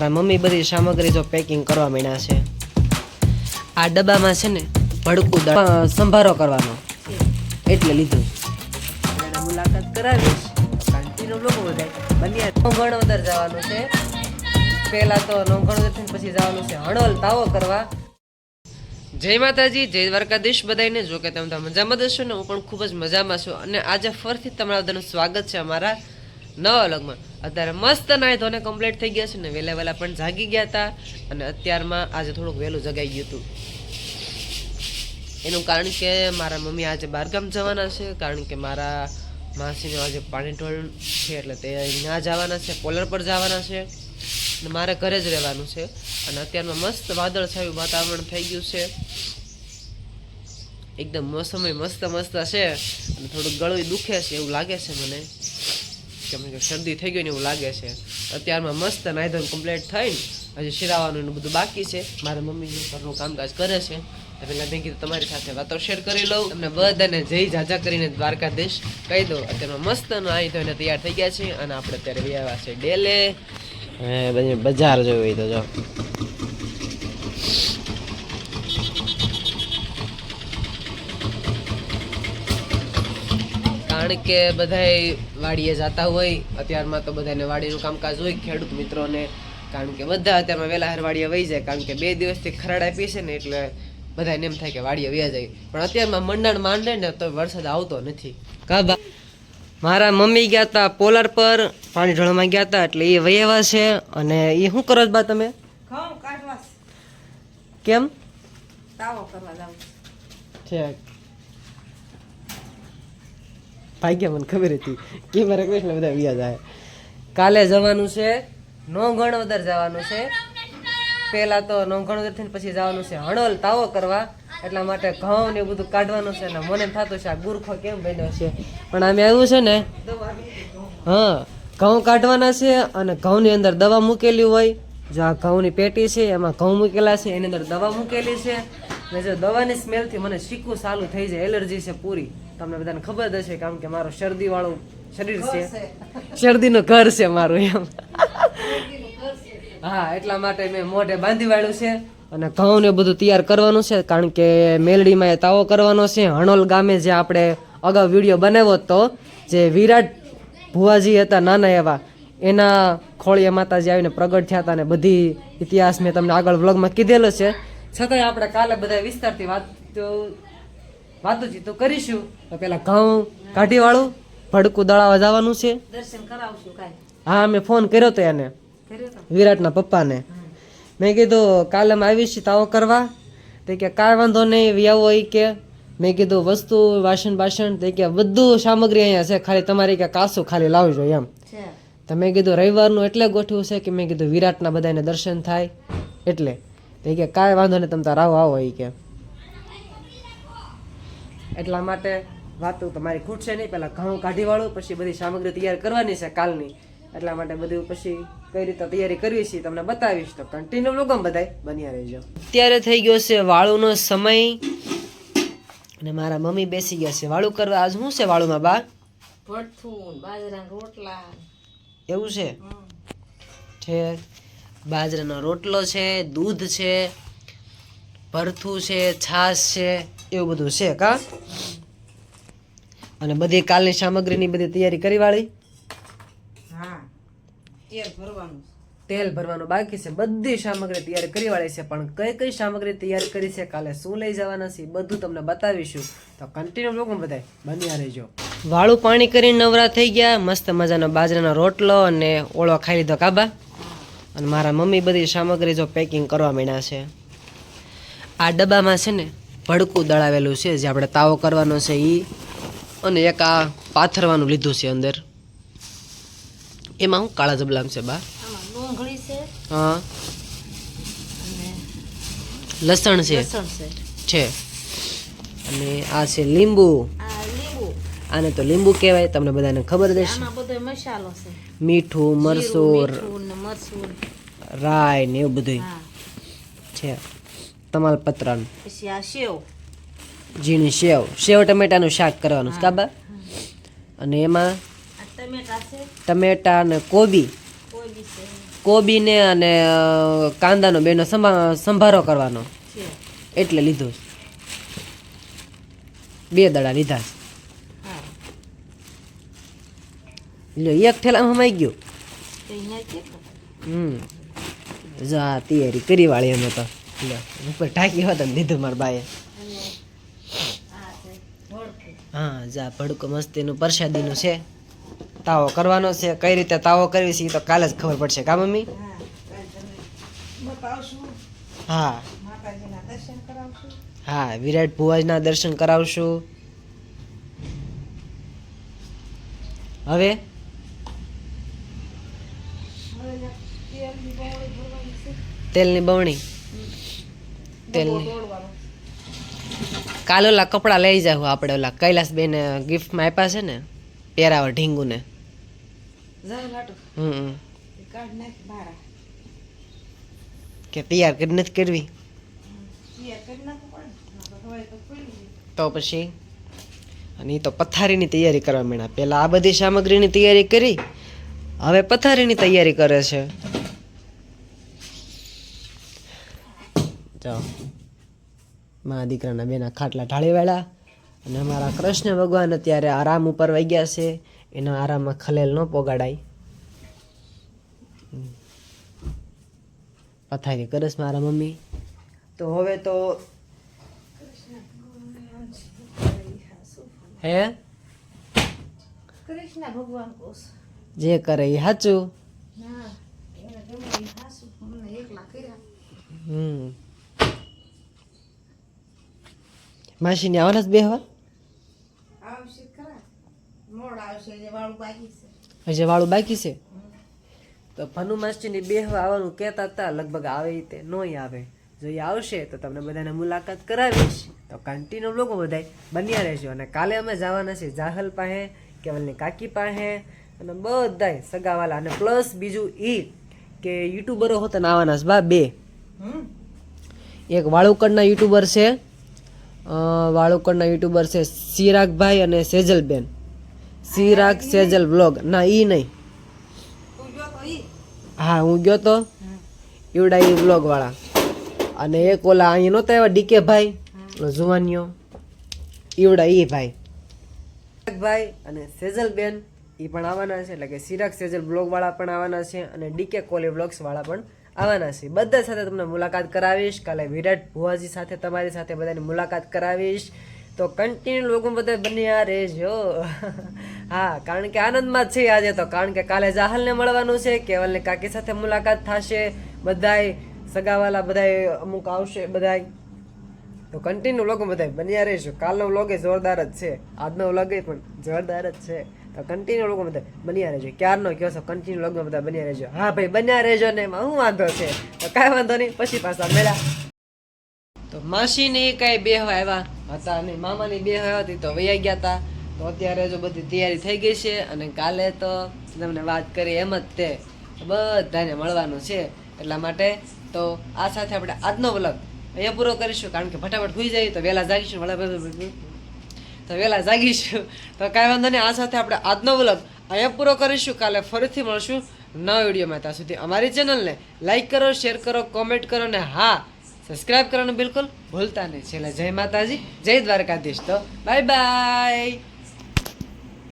Mummy બધી સામગ્રી જો પેકિંગ કરવા માંડ્યા છે. આ ડબ્બામાં છે ને ભડકું સંભારો કરવાનો. એટલે લીધું. મુલાકાત કરાવીશ. કન્ટિન્યુ લોકો બધા બન્યા નવગણોદર જવાનું છે. પહેલા તો નવગણોદર થઈને પછી જવાનું છે. હણોલ તાવો કરવા. જય માતાજી જય દ્વારકાધીશ બધાને જો કે તમે મજામાં દશો ને હું પણ ખૂબ જ મજામાં છું. અને આજે ફરીથી તમારા બધાનું સ્વાગત છે અમારા નવા લગ્નમાં અત્યારે મસ્ત નાય ધોને કમ્પ્લીટ થઈ ગયા છે ને વહેલા વહેલા પણ જાગી ગયા હતા અને અત્યારમાં આજે થોડુંક વહેલું જગાઈ ગયું હતું. એનું કારણ કે મારા મમ્મી આજે બહારગામ જવાના છે, કારણ કે મારા માસીનું આજે પાણી ટોળ છે એટલે તે ત્યાં જવાના છે, પોલર પર જવાના છે. અને મારે ઘરે જ રહેવાનું છે. અને અત્યારમાં મસ્ત વાદળ છાયું વાતાવરણ થઈ ગયું છે. એકદમ મોસમય મસ્ત મસ્ત છે. અને થોડુંક ગળું દુખે છે એવું લાગે છે મને. કે શરદી થઈ ગઈ ને એવું લાગે છે. અત્યારમાં મસ્ત નાયધન કમ્પ્લીટ થઈને હજી શિરાવાનું બધું બાકી છે. મારા મમ્મી ઘરનું કામકાજ કરે છે. પહેલાં મેં કીધું તમારી સાથે વાતો શેર કરી લઉં. તમને બધાને જય જાજા કરીને દ્વારકાધીશ કહી દો અત્યારમાં મસ્ત નાહી ધોઈને તૈયાર થઈ ગયા છે અને આપણે અત્યારે વ્યાવા છે ડેલે. બજાર જોયું તો જો. કારણ કે બધાય વાડીએ જતા હોય અત્યારમાં તો બધાને વાડીનું કામકાજ હોય ખેડૂત મિત્રોને કારણ કે બધા અત્યારમાં વહેલા હાર વાડીએ વહી જાય કારણ કે બે દિવસથી ખરાડા પીશે છે ને એટલે બધાને એમ થાય કે વાડીએ વ્યા જાય. પણ અત્યારમાં મંડાણ માંડે ને તો વરસાદ આવતો નથી. કાબા મારા મમ્મી ગયા હતા પોલર પર પાણી ઢોળમાં ગયા હતા એટલે એ વહેવા છે અને એ શું કરો છો બા તમે? કેમ? તાવો કરવા જાવ છે ભાગ્યા મને ખબર હતી. કે મારે કૃષ્ણ બધા વ્યા જાય કાલે જવાનું છે નો ગણોદર જવાનું છે. પહેલા તો નો ગણોદર થઈને પછી જવાનું છે હણોલ તાવો કરવા. એટલા માટે ઘઉં ને બધું કાઢવાનું છે ને મને થતું છે આ ગુરખો કેમ બન્યો છે. પણ આમે આવ્યું છે ને, હા, ઘઉં કાઢવાના છે અને ઘઉંની અંદર દવા મૂકેલી હોય. જો આ ઘઉંની પેટી છે, એમાં ઘઉં મૂકેલા છે, એની અંદર દવા મૂકેલી છે. ને જો દવાની સ્મેલથી મને શીખવું ચાલુ થઈ જાય, એલર્જી છે પૂરી. તમને બધાને ખબર જ હશે કારણ કે મારું શરદી વાળું શરીર છે. શરદીનું ઘર છે મારું એમ. હા એટલા માટે મેં મોઢે બાંધી વાળ્યું છે અને ઘઉં ને બધું તૈયાર કરવાનું છે. કારણ કે મેલડીમાં એ તાવો કરવાનો છે. હણોલ ગામે જે આપણે અગાઉ વીડિયો બનાવ્યો હતો જે વિરાટ ભુવાજી હતા નાના એવા એના ખોળિયા માતાજી આવીને પ્રગટ થયા હતા અને બધી ઇતિહાસ મેં તમને આગળ વ્લોગમાં કીધેલો છે. છતાંય આપણે કાલે બધા વિસ્તારથી વાત વાતોચીતો કરીશું. તો પેલા ઘઉં કાઢી વાળું ભડકું દળાવા જવાનું છે. દર્શન કરાવશું કાંઈ. હા મેં ફોન કર્યો તો એને વિરાટના પપ્પાને. મેં કીધું કાલે અમે આવીશ તાવો કરવા. તે કે કાંઈ વાંધો નહીં વ્યાવો એ કે મેં કીધું વસ્તુ વાસણ બાસણ. તે કે બધું સામગ્રી અહીંયા છે ખાલી તમારી કે કાસું ખાલી લાવજો એમ. તો મેં કીધું રવિવારનું એટલે ગોઠવું છે કે? મેં કીધું વિરાટના બધાને દર્શન થાય એટલે. તે કે કાંઈ વાંધો નહીં તમે તાર આવો આવો. એ કે એટલા માટે વાતું તમારી ખૂટશે નહીં. પહેલાં ઘઉં કાઢી વાળું પછી બધી સામગ્રી તૈયાર કરવાની છે કાલની. એટલા માટે બધું પછી કઈ રીતે તૈયારી કરવી છે તમને બતાવીશ. તો કન્ટિન્યુ લોકો બધાય બન્યા રહેજો. અત્યારે થઈ ગયો છે વાળુનો સમય. અને મારા મમ્મી બેસી ગયા છે વાળું કરવા. આજ શું છે વાળુમાં બા? ભઠ્ઠું બાજરાના રોટલા. એવું છે? છે બાજરાનો રોટલો છે દૂધ છે ભરથું છે છાશ છે. એવું બધું છે કા? અને બધી કાલની સામગ્રીની બધી તૈયારી કરી વાળી? હા તેલ ભરવાનું તેલ ભરવાનું બાકી છે. બધી સામગ્રી તૈયાર કરી વાળી છે પણ કઈ કઈ સામગ્રી તૈયાર કરી છે કાલે શું લઈ જવાના છે બધું તમને બતાવીશું. તો કન્ટિન્યુ લોકો બધાય બન્યા રહેજો. વાળું પાણી કરીને નવરા થઈ ગયા મસ્ત મજાનો બાજરાનો રોટલો અને ઓળો ખાઈ લીધો કાબા અને મારા મમ્મી બધી સામગ્રી જો પેકિંગ કરવા માંડ્યા છે. આ ડબ્બામાં છે ને ભડકું દળાવેલું છે જે આપણે તાવો કરવાનો છે એ અને એક આ પાથરવાનું લીધું છે અંદર. એમાં હું કાળા જબલામ છે બા. હા. લસણ છે. છે. અને આ છે લીંબુ. આને તો લીંબુ કહેવાય તમને બધાને ખબર છે. મીઠું મરસું મીઠું ને મરચું રાય ને એવું બધું છે. તમાલપત્ર પછી આ સેવ ઝીણી સેવ સેવ ટમેટાનું શાક કરવાનું છે કાબા અને એમાં ટમેટા અને કોબી. કોબીને અને કાંદાનો બેનો સંભા સંભારો કરવાનો. એટલે લીધું બે દડા લીધા એક ઠેલામાં સમાઈ ગયું. હમ. જા તૈયારી કરી વાળી અમે તો. લ્યો ઉપર ઢાંકી હોત ને દીધું મારા બાએ. હા, જા, ભડકો મસ્તીનું, પ્રસાદીનું છે. તાવો કરવાનો છે. કઈ રીતે તાવો કરવી છે એ તો કાલે જ ખબર પડશે. કા, મમ્મી? હા. હા, વિરાટ ભુવાજના દર્શન કરાવશું. હવે? તેલની છે તેલની. કાલે ઓલા કપડાં લઈ જાવ આપણે ઓલા કૈલાસબેન ગિફ્ટમાં આપ્યા છે ને પહેરાવા ઢીંગુને. ને લાટુ હમ. કે તૈયાર કરી નથી કરવી? તો પછી? અને એ તો પથારીની તૈયારી કરવા માંડ્યા. પહેલાં આ બધી સામગ્રીની તૈયારી કરી હવે પથારીની તૈયારી કરે છે. જાઓ. મા દીકરાના બેના ખાટલા ઢાળી વાળા અને અમારા કૃષ્ણ ભગવાન અત્યારે આરામ ઉપર વહી ગયા છે. એના આરામમાં ખલેલ ન પોગાડાય. પથારી કરસ મારા મમ્મી. તો હવે તો હે? કૃષ્ણ ભગવાન કોસ. જે કરે એ સાચું હમ. માસીને આવવાના જ બેહવા આવશે ખરા. મોડ આવશે જે વાળું બાકી છે. હજી વાળું બાકી છે? તો ભનુ માસીની બેહવા આવવાનું કહેતા હતા લગભગ આવે રીતે તે નોય આવે. જો એ આવશે તો તમને બધાને મુલાકાત કરાવીશ. તો કન્ટિન્યુ લોકો બધાય બન્યા રહેજો. અને કાલે અમે જવાના છીએ જાહલ પાસે કેવલની કાકી પાસે અને બધાય સગાવાલા. અને પ્લસ બીજું એ કે યુટ્યુબરો હોતા ને આવવાના છે બા બે. એક વાળુકડના યુટ્યુબર છે અ, વાળુકડના યુટ્યુબર છે સિરાગભાઈ અને સેજલબેન. સિરાગ સેજલ બ્લોગ ના ઈ નહીં. હા હું ગયો તો? ઈવડા ઈ બ્લોગ વાળા અને એક ઓલા અહીંયા નહોતા એવા ડીકે ભાઈ જુવાનીઓ. ઈવડા ઈ ભાઈ. ભાઈ અને સેજલબેન એ પણ આવવાના છે. એટલે કે સિરાગ સેજલ બ્લોગ વાળા પણ આવવાના છે અને ડીકે કોલી બ્લોગ્સ વાળા પણ આવવાના છે. બધા સાથે તમને મુલાકાત કરાવીશ. કાલે વિરાટ ભુવાજી સાથે, તમારી સાથે બધાની મુલાકાત કરાવીશ. તો કન્ટિન્યુ લોકો બધા બન્યા રહેજો. હા, કારણ કે આનંદમાં છે આજે તો. કારણ કે કાલે જાહલને મળવાનું છે. કેવલને કાકી સાથે મુલાકાત થશે. બધાય સગાવાલા બધાય અમુક આવશે બધાય. તો કન્ટિન્યુ લોકો બધા બન્યા રહેજો. કાલનો વ્લોગ એ જોરદાર જ છે. આજનો વ્લોગ એ પણ જોરદાર જ છે. તો કન્ટિન્યુ લોકો બધા બન્યા રહેજો. ક્યારનો કહો છો કન્ટિન્યુ લગ્ન બધા બન્યા રહેજો. હા ભાઈ, બન્યા રહેજો ને એમાં શું વાંધો છે? તો કાંઈ વાંધો નહીં, પછી પાછા મેળા તો માસીને કાંઈ બે આવ્યા હતા અને મામાની બે હતી તો વૈયા ગયા હતા. તો અત્યારે જો બધી તૈયારી થઈ ગઈ છે અને કાલે તો તમને વાત કરી એમ જ તે. બધાને મળવાનું છે એટલા માટે તો આ સાથે આપણે આજનો વ્લોગ અહીંયા પૂરો કરીશું. કારણ કે ફટાફટ સુઈ જાય તો વહેલા જાગીશું. તો વહેલા જાગીશું. તો કાંઈ વાંધો નહીં, આ સાથે આપણે આજનો વ્લોગ અહીંયા પૂરો કરીશું. કાલે ફરીથી મળશું નવા વિડીયોમાં. ત્યાં સુધી અમારી ચેનલને લાઇક કરો, શેર કરો, કોમેન્ટ કરો ને હા, સબસ્ક્રાઇબ કરવાનું બિલકુલ ભૂલતા નહીં. છેલ્લે જય માતાજી, જય દ્વારકાધીશ. તો બાય બાય.